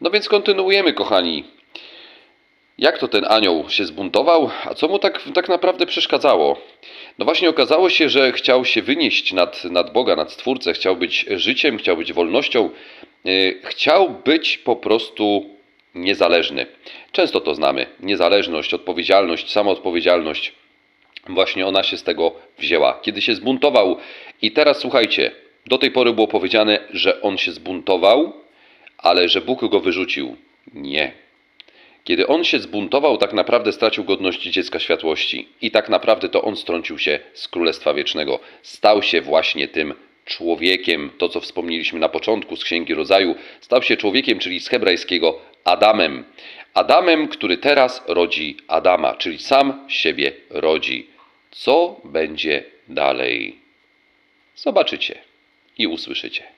No więc kontynuujemy, kochani. Jak to ten anioł się zbuntował, a co mu tak, tak naprawdę przeszkadzało? No właśnie okazało się, że chciał się wynieść nad, nad Boga, nad Stwórcę, chciał być życiem, chciał być wolnością, yy, chciał być po prostu niezależny. Często to znamy. Niezależność, odpowiedzialność, samoodpowiedzialność. Właśnie ona się z tego wzięła. Kiedy się zbuntował, i teraz słuchajcie, do tej pory było powiedziane, że on się zbuntował, ale że Bóg go wyrzucił. Nie. Kiedy on się zbuntował, tak naprawdę stracił godność dziecka światłości. I tak naprawdę to on strącił się z Królestwa Wiecznego. Stał się właśnie tym człowiekiem, to co wspomnieliśmy na początku z Księgi Rodzaju. Stał się człowiekiem, czyli z hebrajskiego Adamem. Adamem, który teraz rodzi Adama, czyli sam siebie rodzi. Co będzie dalej? Zobaczycie i usłyszycie.